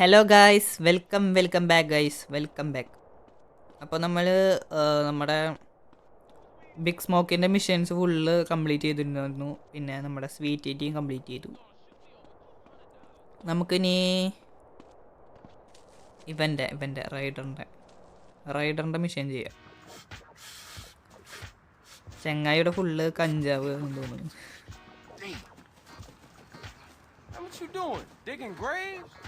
Hello guys welcome welcome back guys welcome back അപ്പോൾ നമ്മൾ നമ്മുടെ ബിഗ് സ്മോക്കിന്റെ മിഷൻസ് ഫുള്ള് കംപ്ലീറ്റ് ചെയ്തിരുന്നു പിന്നെ നമ്മുടെ സ്വീറ്റ് ഏറ്റിയും കംപ്ലീറ്റ് ചെയ്തു. നമുക്കിനി ഇവന്റെ ഇവന്റെ റൈഡറിന്റെ റൈഡറിന്റെ മിഷൻ ചെയ്യാം. ചെങ്ങായിയുടെ ഫുള്ള് കഞ്ചാവ് എന്ന് തോന്നുന്നു. What you doing? Digging graves?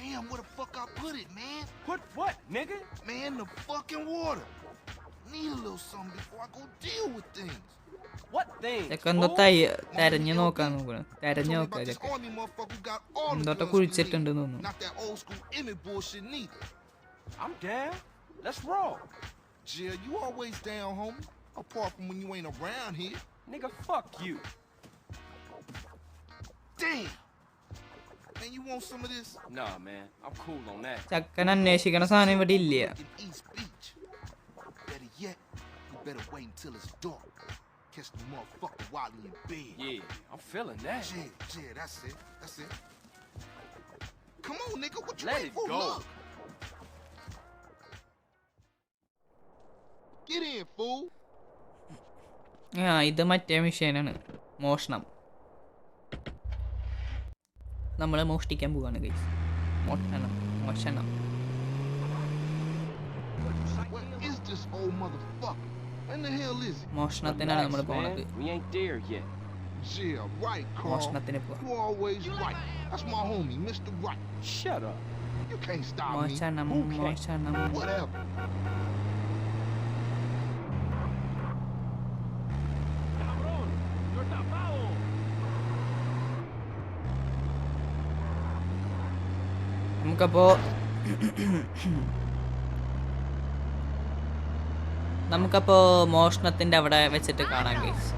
Damn, where the fuck I put it, man? Put what, nigga? Man, the fucking water. Need a little something before I go deal with things. What thing? ചെക്കൻ എന്തോ തൈ തെരഞ്ഞു നോക്കാൻ നോക്കണം തെരഞ്ഞു Told me നോക്കുക about this ചെക്കൻ army motherfucker who got all the എന്തോട്ടോ guns കുഴിച്ചിട്ടുണ്ട് we need. തോന്നുന്നു Not that old school Emmett bullshit neither. I'm down. Let's roll. Jill, you always down, homie. Apart from when you ain't around here. Nigga, fuck you. Damn. Man, you want some of this? Nah, man. I'm cool on that. ചെക്കൻ അന്വേഷിക്കണ സാധനം ഇവിടെ ഇല്ല In East Beach. Better yet, you better wait until it's dark. Catch the motherfucker while he in bed. Yeah, I'm feeling that. Yeah, yeah, that's it. That's it. Come on, nigga. What you Let waiting it for? go. Look. Get in, fool. ആ ഇത് മറ്റേ മിഷീനാണ് മോഷണം നമ്മൾ മോഷ്ടിക്കാൻ പോവാണ് guys മോഷണം മോഷണം What is this old motherfucker? When the hell is it? മോഷണത്തിനാണ് നമ്മൾ Relax, പോണത് man. We ain't there yet. Yeah, right, Carl. മോഷണത്തിന് പോവാ You always right. That's my homie, Mr. Right. Shut up. You can't stop me. മോഷണം Okay. മോഷണം Whatever. നമുക്കപ്പോ നമുക്കപ്പോ മോഷണത്തിന്റെ അവിടെ വെച്ചിട്ട് കാണാം guys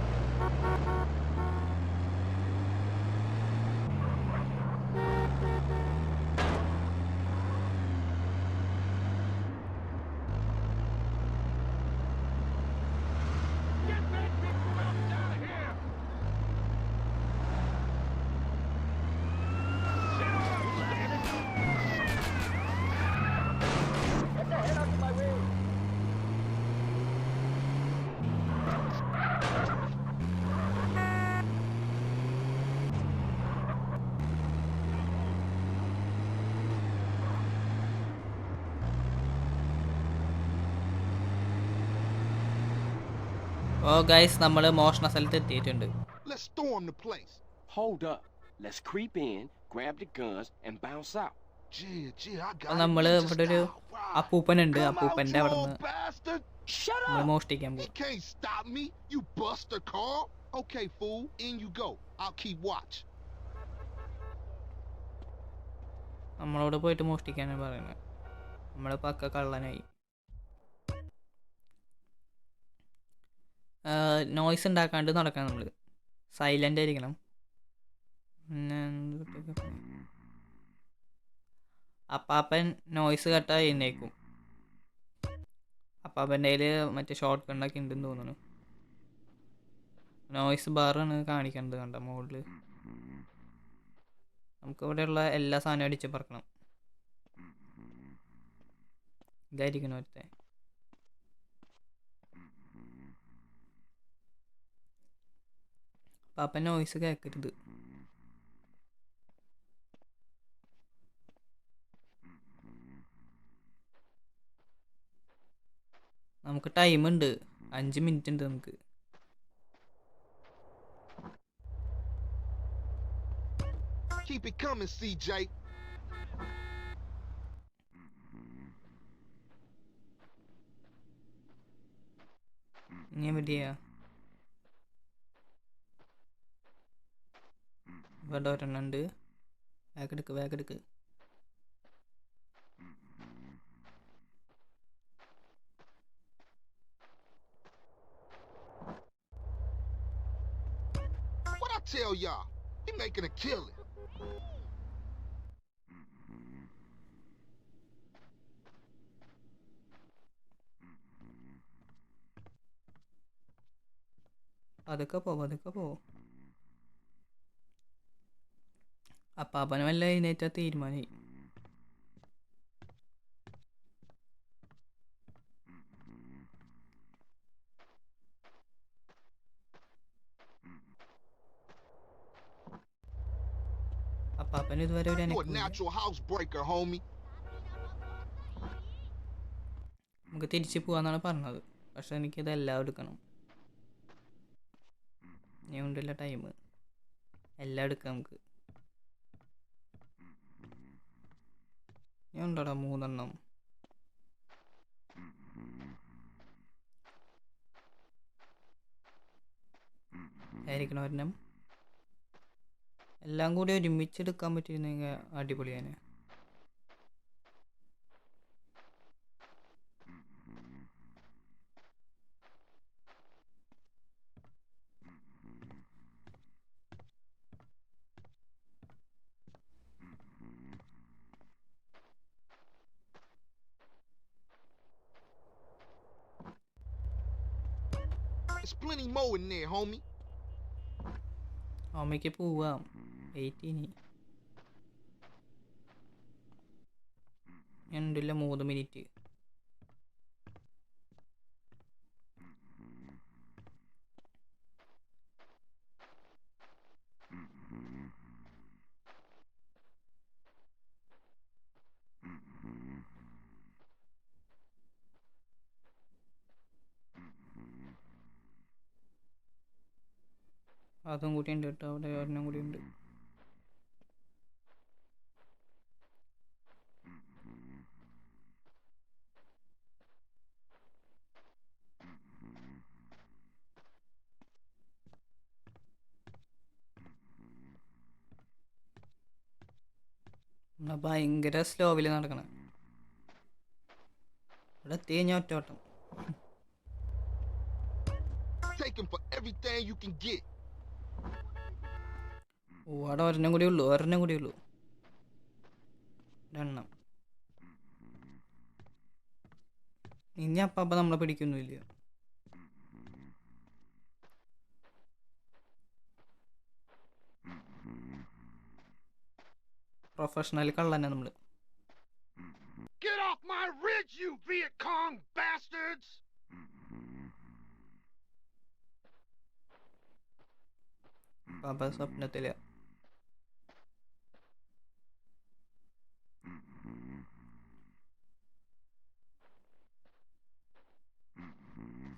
ഓ guys നമ്മൾ മോഷണ സ്ഥലത്ത് എത്തിയിട്ടുണ്ട് Let's storm the place. Hold up. Let's creep in, grab the guns, and bounce out. Yeah, yeah, I got അപ്പൊ it. നമ്മള് Ninja ഇവിടെ ഒരു style. Right. അപ്പൂപ്പനുണ്ട് Come out, അപ്പൂപ്പന്റെ you അവിടെ old നിന്ന് bastard. Shut നമ്മൾ up. മോഷ്ടിക്കാൻ He പോകും can't stop me, you buster Carl. Okay, fool, in you go. I'll keep watch. നമ്മളോട് പോയിട്ട് മോഷ്ടിക്കാനാണ് പറയുന്നത് നമ്മൾ പക്ക കള്ളനായി നോയ്സ് ഉണ്ടാക്കാണ്ട് നടക്കണം നമ്മൾ സൈലന്റ് ആയിരിക്കണം. അപ്പാപ്പൻ നോയ്സ് കട്ടായി എന്നേക്കും. അപ്പാപ്പന്റെ കയ്യിൽ മറ്റേ ഷോർട്ട് കണ്ടൊക്കെ ഉണ്ടെന്ന് തോന്നുന്നു. നോയ്സ് ബാറാണ് കാണിക്കേണ്ടത് കണ്ട മുകളിൽ നമുക്ക് ഇവിടെയുള്ള എല്ലാ സാധനവും അടിച്ച് പറക്കണം. ഇതായിരിക്കണം ഒരുത്തെ പാപ്പൻ നോയ്സ് കേൾക്കരുത് നമുക്ക് ടൈം ഉണ്ട്. അഞ്ച് മിനിറ്റ് ഉണ്ട് നമുക്ക്. Keep it coming, CJ. ഇവിടെ ഒരെണ്ണം ഉണ്ട് വേഗെടുക്ക് വേഗെടുക്ക് What I tell y'all? He making a killing. പതുക്കെ പോ പതുക്കെ പോ അവന് വല്ല എഴുന്നേറ്റാ തീരുമാനമായി ഇതുവരെ ഒരു. നമുക്ക് തിരിച്ചു പോവാന്നാണ് പറഞ്ഞത്. പക്ഷെ എനിക്ക് ഇതെല്ലാം എടുക്കണം. ഇനി ഉണ്ടല്ല ടൈം എല്ലാം എടുക്കാം നമുക്ക്. ഉണ്ടടാ മൂന്നെണ്ണം? ആയിരിക്കണം ഒരെണ്ണം. എല്ലാം കൂടി ഒരുമിച്ചെടുക്കാൻ പറ്റിയിരുന്നെങ്കിൽ അടിപൊളിയാണ് Plenty more in there, homie. Oh, make it അമ്മയ്ക്ക് പോവാം വെയിറ്റ് ഇനി ഉണ്ടല്ല മൂന്ന് മിനിറ്റ് അതും കൂടി ഉണ്ട് കേട്ടോ അവിടെ ഒരെണ്ണം കൂടി ഉണ്ട് ഭയങ്കര സ്ലോവിൽ നടക്കണം. ഇവിടെ കഴിഞ്ഞാൽ ഒറ്റവട്ടം Take him for everything you can get. ഓ അവിടെ ഒരെണ്ണം കൂടി ഉള്ളൂ ഒരെണ്ണം കൂടി ഉള്ളൂ. രണ്ടെണ്ണം. ഇനി അപ്പാപ്പ നമ്മളെ പിടിക്കൊന്നുമില്ല പ്രൊഫഷണൽ കള്ളന്നെ നമ്മൾ. Get off my ridge, you Viet Cong bastards! പാപ്പ സ്വപ്നത്തിൽ.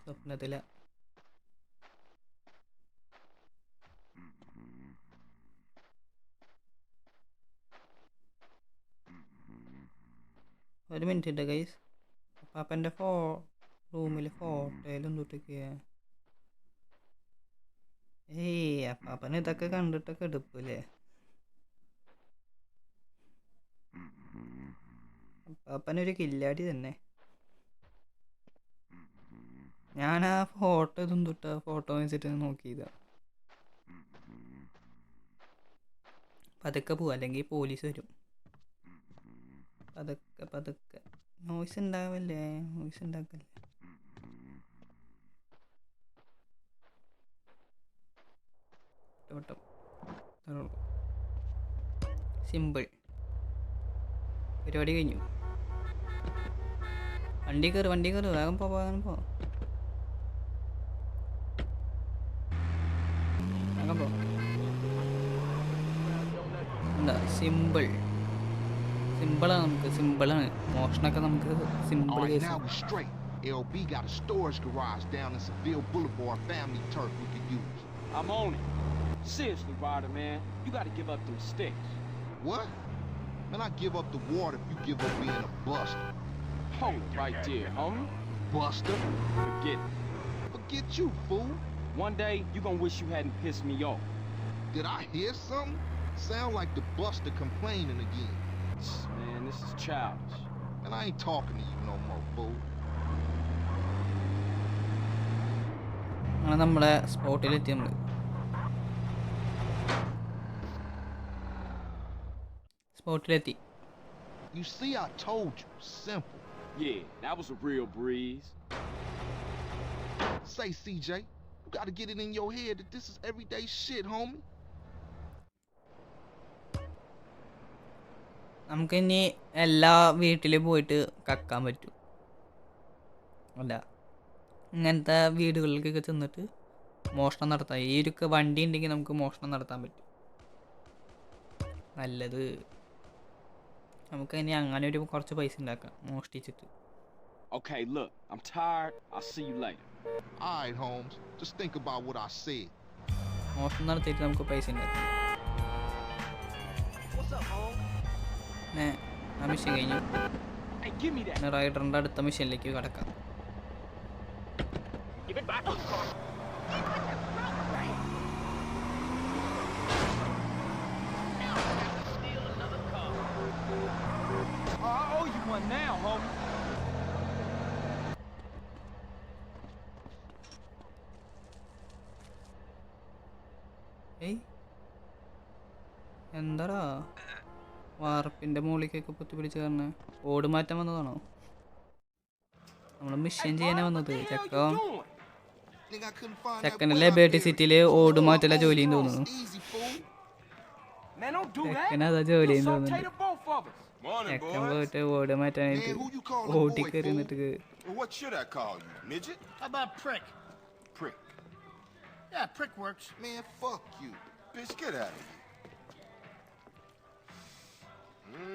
സ്വപ്നത്തിൽ. ഒരു മിനിറ്റ് ഉണ്ട് ഗൈസ് പാപ്പന്റെ ഫോ റൂമിൽ ഫോട്ടോയിലും തൊട്ടിക്കുക ഏയ് അപ്പാപ്പൻ ഇതൊക്കെ കണ്ടിട്ടൊക്കെ എടുക്കൂലേ? അപ്പാപ്പനൊരു കില്ലാടി തന്നെ. ഞാൻ ആ ഫോട്ടോ ഇതും തൊട്ട ഫോട്ടോ വെച്ചിട്ട് നോക്കിയതാ. പതുക്കെ പോവാ അല്ലെങ്കിൽ പോലീസ് വരും. പതുക്കെ പതുക്കെ. നോയ്സ് ഉണ്ടാവല്ലേ നോയ്സ് ഉണ്ടാക്കല്ലേ വട്ടം സിമ്പിൾ പരിപാടി കഴിഞ്ഞു. വണ്ടി കയറി വണ്ടി കയറി വേഗം പോ വേഗം പോ. സിമ്പിൾ സിമ്പിളാണ് നമുക്ക് സിമ്പിളാണ് മോഷണമൊക്കെ നമുക്ക് simple Alright, case now we straight. LB got a storage garage down in Seville Boulevard family turf we could use. I'm on it. Seriously, Ryder, man, you gotta give up them sticks. What? Man, I give up the water if you give up being a buster. Hold it right there, homie. Buster? Forget it. Forget you, fool. One day, you gonna wish you hadn't pissed me off. Did I hear something? Sound like the buster complaining again. Man, this is childish. And I ain't talking to you no more, fool. അങ്ങനെ നമ്മളെ സ്പോട്ടിലെത്തി നമ്മൾ സ്പോട്ടിലെത്തി You see, I told you. Simple. Yeah, that was a real breeze. Say, CJ, you gotta get it in your head that this is everyday shit, homie. നമുക്കിനി എല്ലാ വീട്ടിലും പോയിട്ട് കക്കാൻ പറ്റും അല്ല ഇങ്ങനത്തെ വീടുകളിലേക്കൊക്കെ ചെന്നിട്ട് മോഷണം നടത്താം ഈ ഒരു വണ്ടി ഉണ്ടെങ്കിൽ നമുക്ക് മോഷണം നടത്താൻ പറ്റും നല്ലത് നമുക്ക് ഇനി അങ്ങനെ ഒരു കുറച്ച് പൈസ ഉണ്ടാക്കാം മോഷ്ടിച്ചിട്ട് Okay, look, I'm tired. I'll see you later. All right, Holmes. Just think about what I said. മോഷണം നടത്തിയിട്ട് നമുക്ക് പൈസ ഉണ്ടാക്കാം പിന്നെ ആ മിഷൻ കഴിഞ്ഞു റൈഡറിന്റെ അടുത്ത മിഷനിലേക്ക് കടക്കാം. Oh, എന്താടാ വാർപ്പിന്റെ മുകളിലേക്കൊക്കെ പൊത്തി പിടിച്ച് കാരണം ഓട് മാറ്റം വന്നതാണോ? നമ്മൾ മിഷൻ ചെയ്യാനാണ് വന്നത് ചക്ക. ചക്കനല്ലേ ബേട്ടി സിറ്റിയിൽ ഓട് മാറ്റല ജോലിയും തോന്നുന്നു. ചക്കനതാ ജോലിയും തോന്നുന്നു. ചക്കൻ പോയിട്ട് ഓട് മാറ്റാനായിട്ട് ഓടി കയറി നിന്നിട്ട്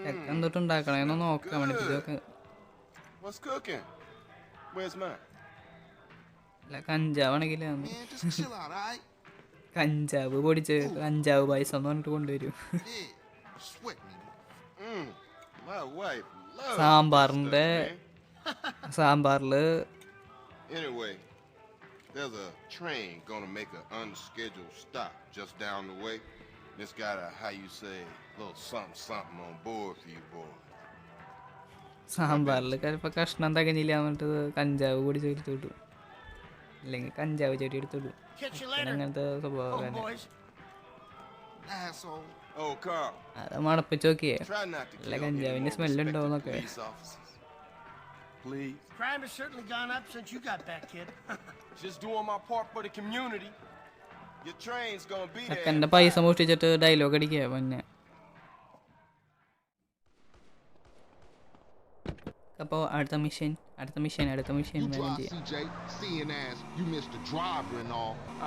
ചെക്കൻ തൊട്ട് ഉണ്ടാക്കണേന്ന് നോക്കാൻ വേണ്ടി ഇതൊക്കെ? അല്ല കഞ്ചാവാണെങ്കിൽ? കഞ്ചാവ് പൊടിച്ച് കഞ്ചാവ് പായസം എന്ന് പറഞ്ഞിട്ട് കൊണ്ടുവരും. Mm. സാമ്പാറിൽ Anyway, there's a train gonna make an unscheduled stop just down the way. It's got a, how you say, little something something on board for you boys. സാമ്പാറിൽ ചിലപ്പോൾ കഷ്ണം തകഞ്ഞില്ല എന്നിട്ട് കഞ്ചാവ് പൊടി ചേർത്ത് വിടും അല്ലെങ്കിൽ കഞ്ചാവ് ചെടി എടുത്ത് വിടും Catch you ചെക്കൻ later, അങ്ങനത്തെ സ്വഭാവം Oh, അത് മണപ്പിച്ച് നോക്കിയേ try not to Like kill any കഞ്ചാവിന്റെ more സ്മെല്ല് respected ഉണ്ടാവുന്നൊക്കെ. Please. Crime has certainly gone up since you got back, kid. Just doing my part for the community. Your train's gonna be there. പൈസ മോഷ്ടിച്ചിട്ട് dialogue അടിക്കുക പിന്നെ അപ്പോൾ അടുത്ത mission അടുത്ത mission അടുത്ത mission വേണം ചെയ്യാം.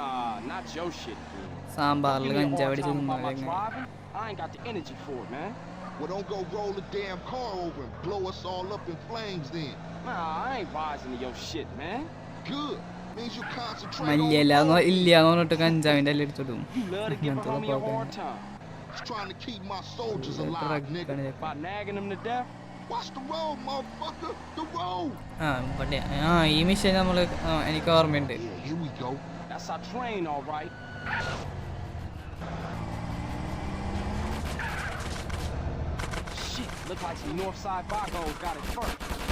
Ah. സാമ്പാറിൽ Give me a കഞ്ചാവ് hard അടിച്ച് time about my തിന്നുന്നത് driving. I ain't got the energy for it, man. Well, don't go roll the damn car over and blow us all up in flames then. Nah, I ain't rising to your shit, man. Good. Means you concentrate on You love to give a homie a hard time. Just trying to keep my soldiers alive, nigga. By nagging them to death. Watch the road, motherfucker. The road. ആ ഇവിടെ ആ ഈ mission നമ്മൾ എനിക്ക് ഓർമ്മയുണ്ട് Yeah, here we go. That's our train, all right. Shit, look like some Northside Vagos got it first.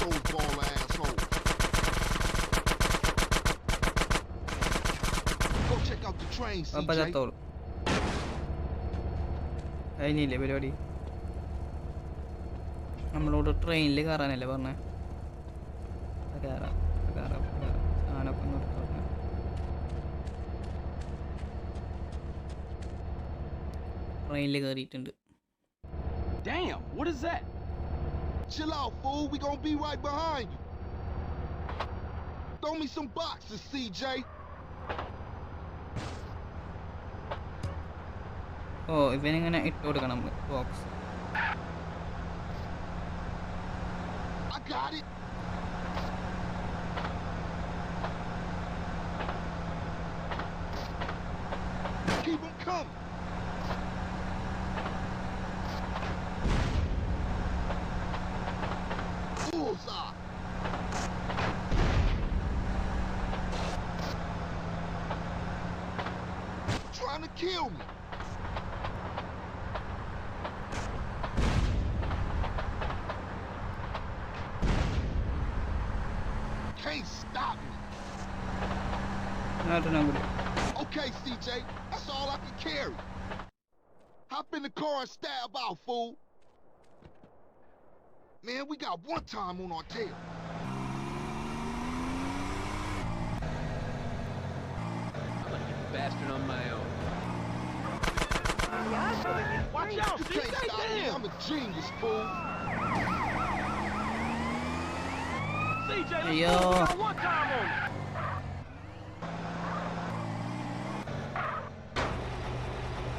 Those ball assholes. Go check out the train, അപ്പം. ചത്തോളൂ. കഴിഞ്ഞില്ലേ പരിപാടി? നമ്മളോട് ട്രെയിനിൽ കയറാനല്ലേ പറഞ്ഞേ? കയറാം കയറാം ട്രെയിനിൽ കയറിയിട്ടുണ്ട് Damn, what is that? Chill out, fool. We gonna be right behind you. Throw me some boxes, CJ. ഓ ഇവനിങ്ങനെ ഇട്ട് കൊടുക്കണം box I got it. trying to kill me. Can't stop me. Not another. Okay, CJ, that's all I can carry. Hop in the car and stab out, fool. Man, we got one time on our tail. bastard on my own. Watch out, You can't stop me. I'm a genius, fool. CJ, got one time on.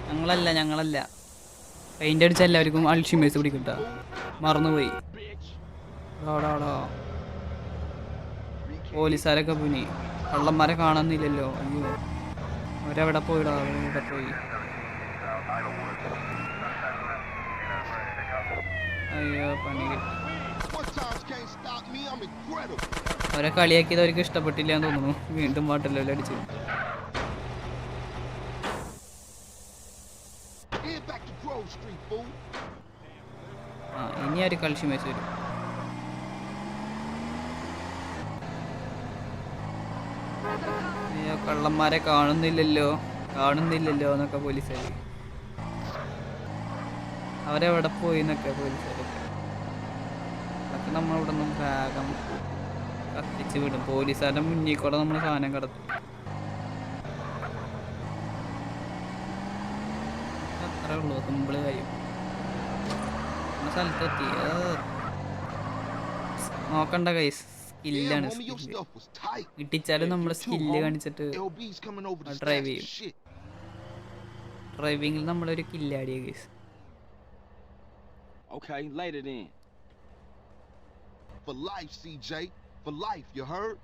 ഞങ്ങളല്ല ഞങ്ങളല്ല. Paint അടിച്ച എല്ലാവർക്കും Alzheimer's പിടിക്കട്ട. മറന്നുപോയി. ഡോടാടോ പോലീസുകാരൊക്കെ പോയി. കള്ളന്മാരെ കാണുന്നില്ലല്ലോ അയ്യോ. അവരവിടെ പോയിടാ. അവരെവിടെ പോയി. അയ്യോ പണി. അവരെ കളിയാക്കിയത് അവർക്ക് ഇഷ്ടപ്പെട്ടില്ല എന്ന് തോന്നുന്നു. വീണ്ടും പാട്ടല്ലോ അടിച്ചു. ആ ഇനി ആര് കളിച്ചു വരും? അയ്യോ കള്ളന്മാരെ കാണുന്നില്ലല്ലോ. കാണുന്നില്ലല്ലോ എന്നൊക്കെ പോലീസുകാർ അവരെവിടെ പോയി എന്നൊക്കെ പോലീസുകാരൊക്കെ അതൊക്കെ നമ്മളിവിടെ നിന്നും വേഗം കത്തിച്ച് വിടും. പോലീസുകാരുടെ മുന്നിൽ കൂടെ നമ്മൾ സാധനം കടത്തും. അത്രേ ഉള്ളൂ. സിമ്പിൾ കാര്യം നമ്മുടെ സ്ഥലത്തെത്തി. നോക്കണ്ട കൈസ് Damn, സ്കില്ലാണ് കിട്ടിച്ചാലും ഇട്ടിച്ചാലും നമ്മൾ സ്കില്ല് കാണിച്ചിട്ട് ഡ്രൈവ് ചെയ്യും. ഡ്രൈവിങ്ങിൽ നമ്മളൊരു കില്ലാടിയ case Okay, later then. For life, CJ. For life, you heard?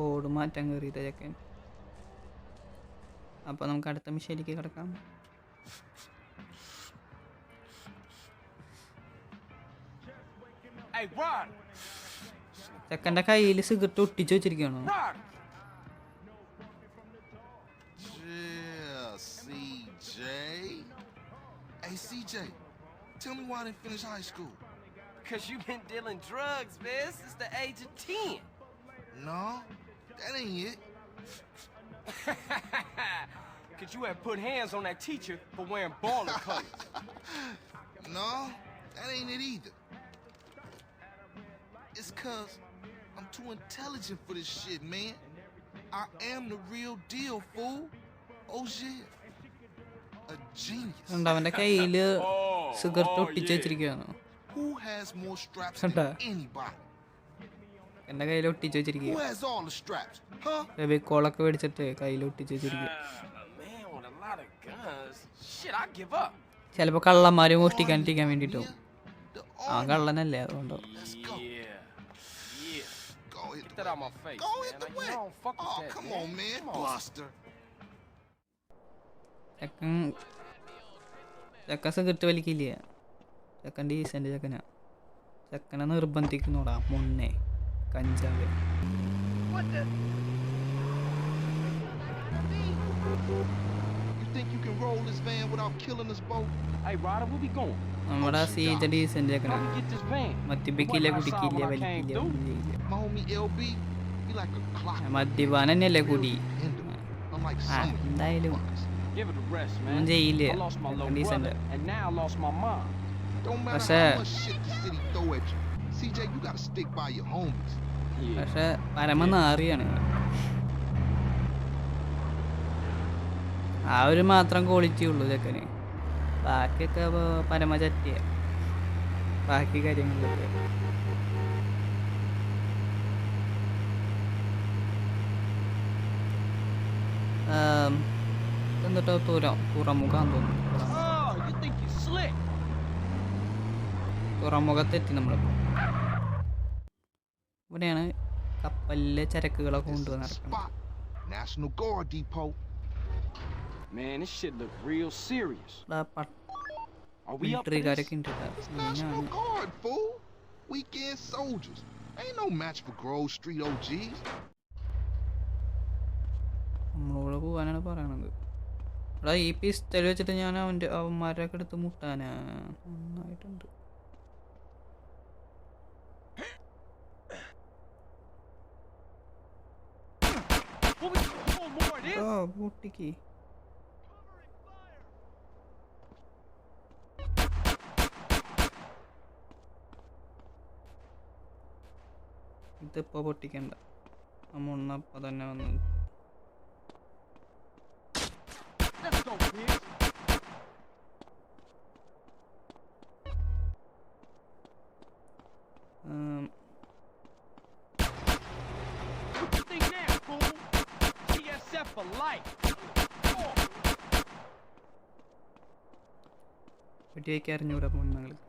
ഓട് മാറ്റം കയറിയത് ചെക്കൻ അപ്പോൾ നമുക്ക് അടുത്ത മിഷയിലേക്ക് കിടക്കാം Hey, Rod! ചെക്കൻ്റെ കയ്യിൽ സിഗരറ്റ് ഒട്ടിച്ച് വെച്ചിരിക്കുകയാണോ Rod! Yeah, CJ. Hey, CJ. Tell me why I didn't finish high school. Because you've been dealing drugs, man, since the age of 10. No, that ain't it. Because you have put hands on that teacher for wearing baller colors. No, that ain't it either. It's cause I'm too intelligent for this shit, man. I am the real deal, fool. Oh shit. A genius. ഉണ്ട് അവന്റെ കയ്യിൽ Oh, cigarette oh, ഒട്ടിച്ച് yeah. വെച്ചിരിക്കുകയാണോ Who has more straps than anybody? എന്റെ കയ്യിൽ ഒട്ടിച്ച് Who വെച്ചിരിക്കുക has all the straps? Huh? ഫെവിക്കോളൊക്കെ മേടിച്ചിട്ട് കയ്യിൽ ഒട്ടിച്ച് വെച്ചിരിക്കുക ചിലപ്പോ man with a lot of guns. Shit, I give up. ചിലപ്പോൾ കള്ളന്മാർ മോഷ്ടിക്കാണ്ടിരിക്കാൻ വേണ്ടിട്ടും ആ കള്ളനല്ലേ അതുകൊണ്ടോ Get the that out my face. Go man. hit the you wet. don't fuck with Oh, that, come man. on, man. Come on. Buster. ചെക്കൻ ചെക്കൻ cigarette വലിക്കില്ല ചെക്കൻ decent ചെക്കനാ ചെക്കനെ നിർബന്ധിക്കുന്നോടാ മുന്നേ കഞ്ചാവ് You think you can roll this van without killing us both? Hey, Ryder, where we going? നമ്മുടെ decent we get this van? മദ്യപിക്കില്ല It my കുടിക്കില്ല outside when I came വലിക്കില്ല through. ഒന്നും ചെയ്യില്ല he like a clock. മദ്യപാനം ആ ഒരു മാത്രം ക്വാളിറ്റി ഉള്ളൂ ചെക്കന്. ബാക്കിയൊക്കെ പരമചറ്റിയ പരമ ചറ്റിയ ബാക്കി കാര്യങ്ങളൊക്കെ. എന്നിട്ടോ തുരം തുറമുഖം തോന്നുന്നു. Oh? തുറമുഖത്തെത്തി നമ്മളിപ്പോൾ ഇവിടെയാണ് കപ്പലിലെ ചരക്കുകളൊക്കെ This is കൊണ്ടുവന്ന് the ഇറക്കുന്നത് spot. National Guard Depot. Man, this shit look real serious. Are we up to this? It's National Guard, fool. Weekend soldiers. Ain't no match for Grove Street OGs. നമ്മളോട് പോകാനാണ് പറയണത് എടാ ഈ pistol വെച്ചിട്ട് ഞാൻ അവന്റെ അവന്മാരൊക്കെ എടുത്ത് മുട്ടാനാ നന്നായിട്ടുണ്ട് What we pull more of this? ആ പൊട്ടിക്ക് ഇതിപ്പോ പൊട്ടിക്കണ്ട നമ്മ തന്നെ വന്ന് വെട്ടിയേക്ക് അറിഞ്ഞൂടാ kids. ഉം, What you think now, fool? TSF for life. Oh, വെടിവെക്കാൻ അറിഞ്ഞൂടാ പൊണ്ണുങ്ങൾക്ക്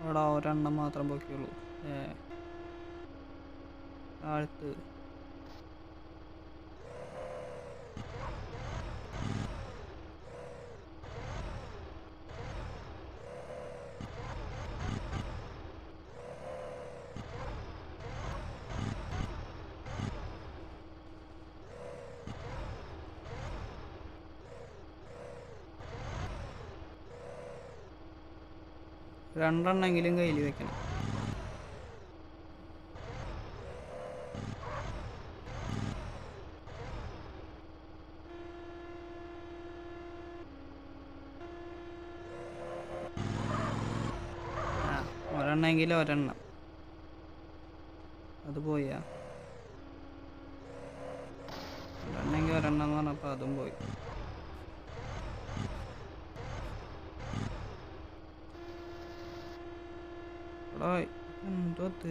അവിടെ ഒരെണ്ണം മാത്രം പൊക്കിയുള്ളൂ. താഴത്ത് രണ്ടെണ്ണെങ്കിലും കയ്യിൽ വെക്കണം. ആ, ഒരെണ്ണമെങ്കിലും ഒരെണ്ണം. അത് പോയാ. ഒരെണ്ണമെങ്കിൽ ഒരെണ്ണം എന്ന് പറഞ്ഞപ്പോൾ അതും പോയി. Τότε...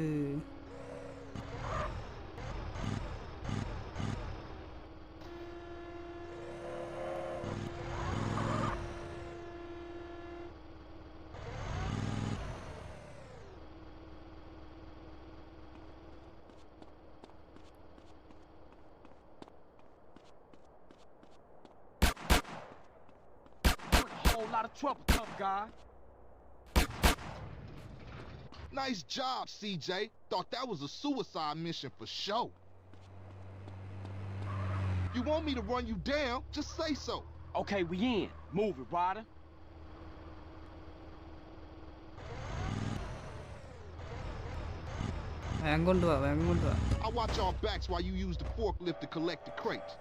A trouble, tough guy. Nice job, CJ. Thought that was a suicide mission for sure. You want me to run you down? Just say so. Okay, we in. Move it, Ryder. I'm going to. I'm going to. I watch our backs while you use the forklift to collect the crates.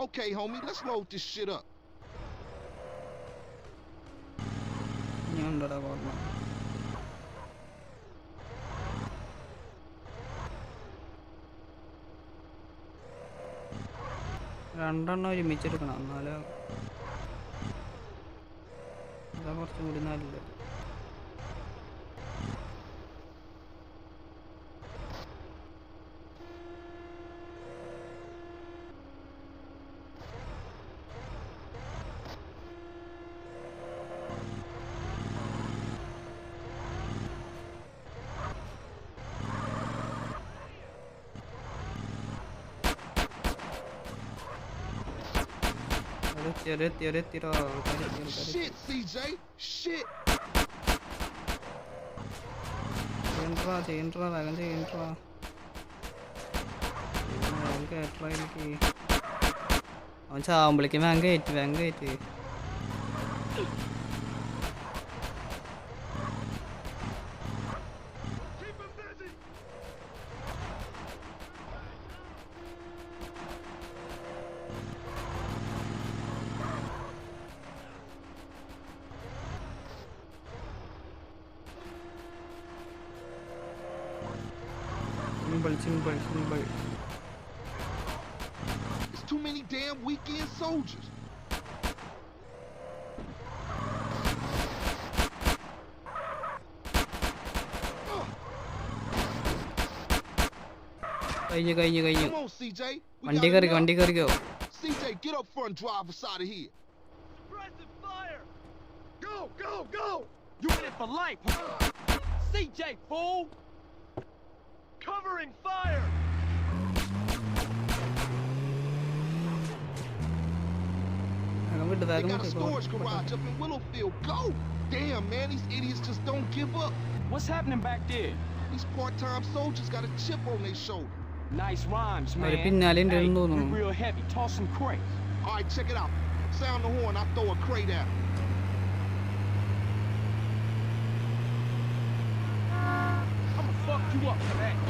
Okay, homie, let's load this shit up. ഞാൻ ഓർമ്മ രണ്ടെണ്ണം ഒരുമിച്ചെടുക്കണം എന്നാലും അതാ കുറച്ചും കൂടി നല്ലത് ഒരെത്തി ഒരെത്തി tiro. Shit, CJ. Shit. ചെയ്യണ്ടാ ചെയ്യണ്ടാ വേഗം ചെയ്യണ്ടാ വേഗം കേട്ടറാ എനിക്ക് അവൻ ചാവുമ്പോഴേക്കും വേഗം കയറ്റി വേഗം കയറ്റി Simple, simple, simple. It's too many damn weekend soldiers. Come on, C J. We got to go. C J, get up front, drive കഴിഞ്ഞു കഴിഞ്ഞു കഴിഞ്ഞു വണ്ടി കയറിക്കോ വണ്ടി fire. Go, go, go! You in it for life, huh? CJ, fool! Covering fire! They got a storage garage up in Willowfield. Go! Damn, man, these idiots just don't give up. What's happening back there? These part-time soldiers got a chip on their shoulder. Nice rhymes, man. Hey, real heavy. Toss some crates. All right, check it out. Sound the horn. I throw a crate at him. I'ma fuck you up for that.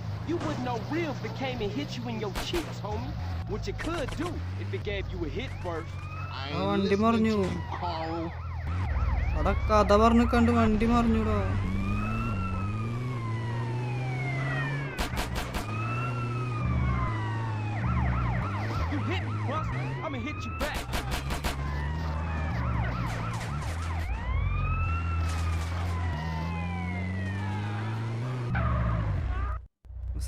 You wouldn't know real if it came and hit you in your cheeks, homie. What you could do if it gave you a hit first. I ആ, ain't വണ്ടി listening to മറിഞ്ഞു. you, Carl. അവിടെ കഥ പറഞ്ഞു കണ്ട് വണ്ടി മറിഞ്ഞൂടോ You hit me, Buster. I'ma hit you back. That shit സ്ഥലത്തെത്തിയപ്പോ was tight. Tight. ഭാഗ്യം Man, that shit was സത്യല്ലേ shit. വണ്ടി പൊട്ടിത്തെറിക്ക് You say you വിചാരിച്ചിട്ട് down for the നിന്നത്. homies, but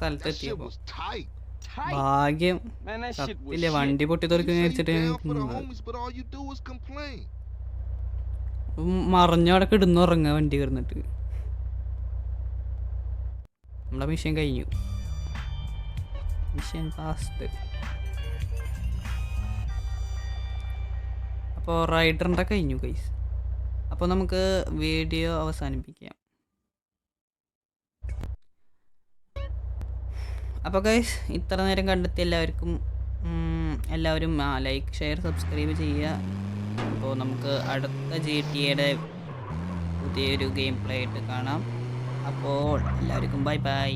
all you വണ്ടി is മറഞ്ഞ അവിടെ മറിഞ്ഞവിടെ കിടന്നുറങ്ങ വണ്ടി കിടന്നിട്ട് നമ്മളെ മിഷൻ കഴിഞ്ഞു. മിഷൻ പാസ്റ്റ് അപ്പോൾ റൈഡറിന്റെ കഴിഞ്ഞു കൈസ് അപ്പോൾ നമുക്ക് വീഡിയോ അവസാനിപ്പിക്കാം. അപ്പോൾ ഗൈസ് ഇത്ര നേരം കണ്ടെത്തി എല്ലാവർക്കും എല്ലാവരും ലൈക്ക് ഷെയർ സബ്സ്ക്രൈബ് ചെയ്യുക. അപ്പോൾ നമുക്ക് അടുത്ത ജി ടി എയുടെ പുതിയൊരു ഗെയിം പ്ലേ ആയിട്ട് കാണാം. അപ്പോൾ എല്ലാവർക്കും ബൈ ബൈ